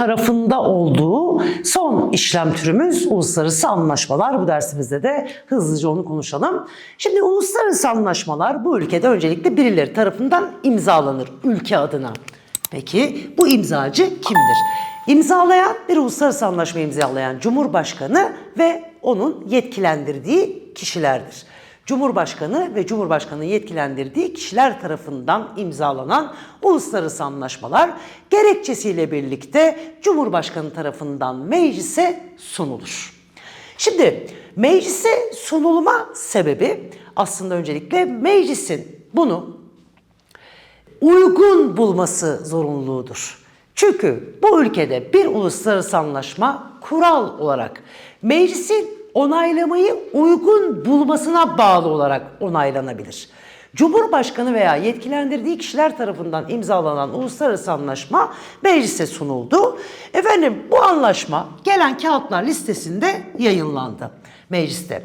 tarafında olduğu son işlem türümüz uluslararası anlaşmalar. Bu dersimizde de hızlıca onu konuşalım. Şimdi uluslararası anlaşmalar bu ülkede öncelikle birileri tarafından imzalanır ülke adına. Peki bu imzacı kimdir? İmzalayan bir uluslararası anlaşma imzalayan Cumhurbaşkanı ve onun yetkilendirdiği kişilerdir. Cumhurbaşkanı ve Cumhurbaşkanı'nın yetkilendirdiği kişiler tarafından imzalanan uluslararası anlaşmalar gerekçesiyle birlikte Cumhurbaşkanı tarafından meclise sunulur. Şimdi meclise sunulma sebebi aslında öncelikle meclisin bunu uygun bulması zorunluluğudur. Çünkü bu ülkede bir uluslararası anlaşma kural olarak meclisin onaylamayı uygun bulmasına bağlı olarak onaylanabilir. Cumhurbaşkanı veya yetkilendirdiği kişiler tarafından imzalanan uluslararası anlaşma meclise sunuldu. Efendim bu anlaşma gelen kağıtlar listesinde yayınlandı mecliste.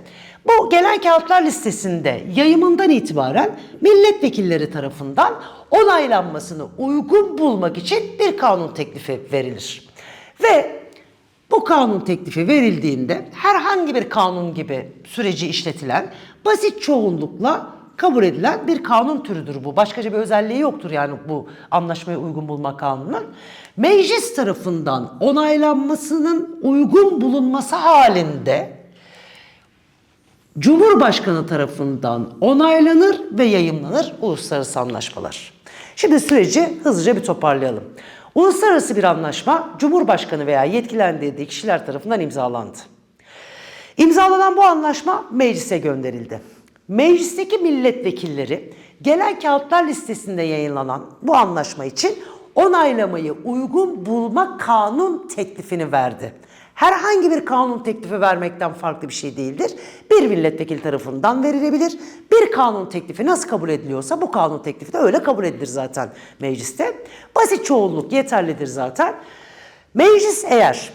Bu gelen kağıtlar listesinde yayımından itibaren milletvekilleri tarafından onaylanmasını uygun bulmak için bir kanun teklifi verilir. Ve bu kanun teklifi verildiğinde herhangi bir kanun gibi süreci işletilen basit çoğunlukla kabul edilen bir kanun türüdür bu. Başkaca bir özelliği yoktur yani bu anlaşmaya uygun bulma kanunun. Meclis tarafından onaylanmasının uygun bulunması halinde Cumhurbaşkanı tarafından onaylanır ve yayımlanır uluslararası anlaşmalar. Şimdi süreci hızlıca bir toparlayalım. Uluslararası bir anlaşma Cumhurbaşkanı veya yetkilendirdiği kişiler tarafından imzalandı. İmzalanan bu anlaşma meclise gönderildi. Meclisteki milletvekilleri gelen kağıtlar listesinde yayınlanan bu anlaşma için onaylamayı uygun bulma kanun teklifini verdi. Herhangi bir kanun teklifi vermekten farklı bir şey değildir. Bir milletvekili tarafından verilebilir. Bir kanun teklifi nasıl kabul ediliyorsa bu kanun teklifi de öyle kabul edilir zaten mecliste. Basit çoğunluk yeterlidir zaten. Meclis eğer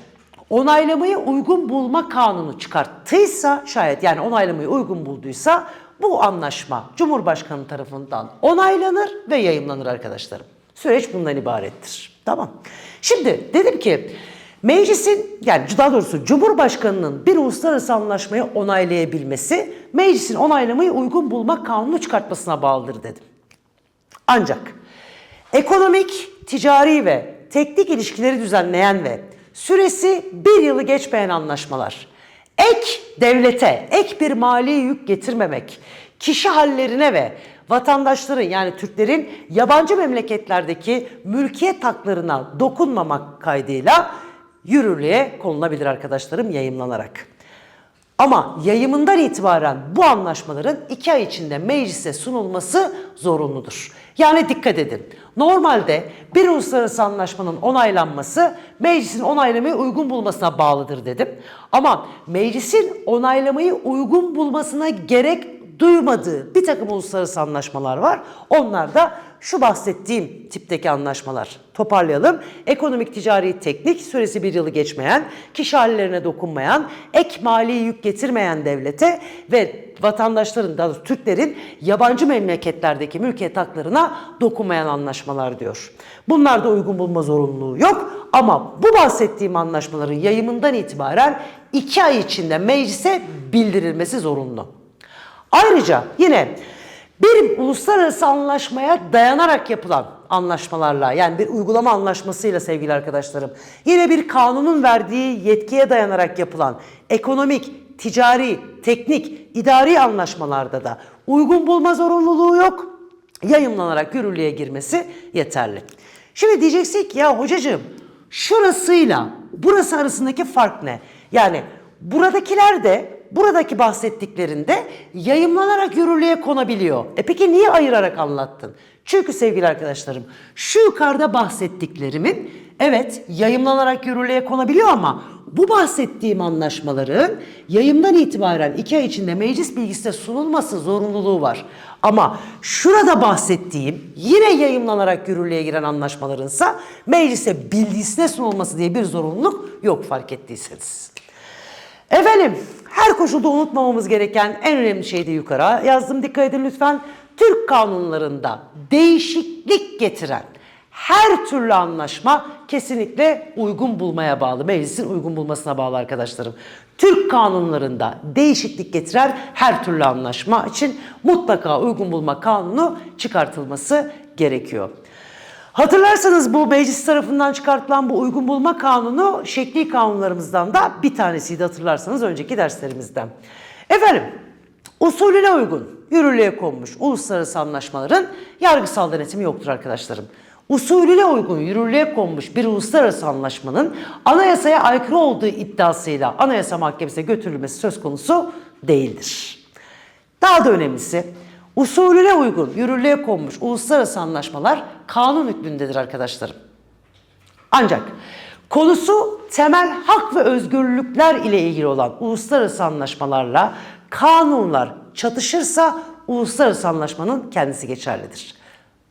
onaylamayı uygun bulma kanunu çıkarttıysa şayet yani onaylamayı uygun bulduysa bu anlaşma Cumhurbaşkanı tarafından onaylanır ve yayımlanır arkadaşlarım. Süreç bundan ibarettir. Tamam. Şimdi dedim ki meclisin yani daha doğrusu Cumhurbaşkanı'nın bir uluslararası anlaşmayı onaylayabilmesi meclisin onaylamayı uygun bulma kanunu çıkartmasına bağlıdır dedim. Ancak ekonomik, ticari ve teknik ilişkileri düzenleyen ve süresi bir yılı geçmeyen anlaşmalar, ek devlete, ek bir mali yük getirmemek, kişi hallerine ve vatandaşların yani Türklerin yabancı memleketlerdeki mülkiyet haklarına dokunmamak kaydıyla yürürlüğe konulabilir arkadaşlarım yayımlanarak. Ama yayımından itibaren bu anlaşmaların iki ay içinde meclise sunulması zorunludur. Yani dikkat edin. Normalde bir uluslararası anlaşmanın onaylanması meclisin onaylamayı uygun bulmasına bağlıdır dedim. Ama meclisin onaylamayı uygun bulmasına gerek duymadığı bir takım uluslararası anlaşmalar var. Onlar da şu bahsettiğim tipteki anlaşmalar. Toparlayalım. Ekonomik, ticari, teknik, süresi bir yılı geçmeyen, kişi hallerine dokunmayan, ek mali yük getirmeyen devlete ve vatandaşların, daha doğrusu Türklerin yabancı memleketlerdeki mülkiyet haklarına dokunmayan anlaşmalar diyor. Bunlarda uygun bulma zorunluluğu yok ama bu bahsettiğim anlaşmaların yayımından itibaren iki ay içinde meclise bildirilmesi zorunlu. Ayrıca yine bir uluslararası anlaşmaya dayanarak yapılan anlaşmalarla yani bir uygulama anlaşmasıyla sevgili arkadaşlarım yine bir kanunun verdiği yetkiye dayanarak yapılan ekonomik, ticari, teknik, idari anlaşmalarda da uygun bulma zorunluluğu yok. Yayımlanarak yürürlüğe girmesi yeterli. Şimdi diyeceksin ki ya hocacığım şurasıyla burası arasındaki fark ne? Yani buradakiler de buradaki bahsettiklerinde yayımlanarak yürürlüğe konabiliyor. E peki niye ayırarak anlattın? Çünkü sevgili arkadaşlarım şu yukarıda bahsettiklerimin evet yayımlanarak yürürlüğe konabiliyor ama bu bahsettiğim anlaşmaların yayımdan itibaren iki ay içinde meclis bilgisine sunulması zorunluluğu var. Ama şurada bahsettiğim yine yayımlanarak yürürlüğe giren anlaşmalarınsa meclise bilgisine sunulması diye bir zorunluluk yok fark ettiyseniz. Efendim her koşulda unutmamamız gereken en önemli şey de yukarı yazdım dikkat edin lütfen. Türk kanunlarında değişiklik getiren Her türlü anlaşma kesinlikle uygun bulmaya bağlı. Meclisin uygun bulmasına bağlı arkadaşlarım. Türk kanunlarında değişiklik getiren her türlü anlaşma için mutlaka uygun bulma kanunu çıkartılması gerekiyor. Hatırlarsanız bu meclis tarafından çıkartılan bu uygun bulma kanunu şekli kanunlarımızdan da bir tanesiydi hatırlarsanız önceki derslerimizden. Efendim usulüne uygun yürürlüğe konmuş uluslararası anlaşmaların yargısal denetimi yoktur arkadaşlarım. Usulüne uygun yürürlüğe konmuş bir uluslararası anlaşmanın anayasaya aykırı olduğu iddiasıyla anayasa mahkemesine götürülmesi söz konusu değildir. Daha da önemlisi usulüne uygun yürürlüğe konmuş uluslararası anlaşmalar kanun hükmündedir arkadaşlarım. Ancak konusu temel hak ve özgürlükler ile ilgili olan uluslararası anlaşmalarla kanunlar çatışırsa uluslararası anlaşmanın kendisi geçerlidir.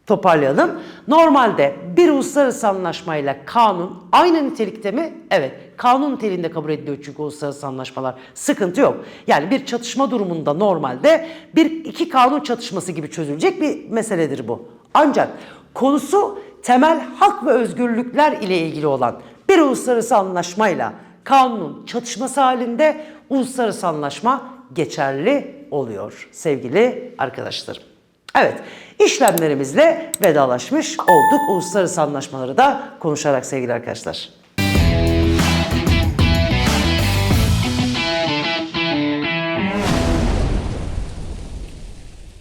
Toparlayalım. Normalde bir uluslararası anlaşmayla kanun aynı nitelikte mi? Evet. Kanun niteliğinde kabul ediliyor çünkü uluslararası anlaşmalar. Sıkıntı yok. Yani bir çatışma durumunda normalde bir iki kanun çatışması gibi çözülecek bir meseledir bu. Ancak konusu temel hak ve özgürlükler ile ilgili olan bir uluslararası anlaşmayla kanunun çatışması halinde uluslararası anlaşma geçerli oluyor sevgili arkadaşlarım. Evet, işlemlerimizle vedalaşmış olduk. Uluslararası anlaşmaları da konuşarak sevgili arkadaşlar.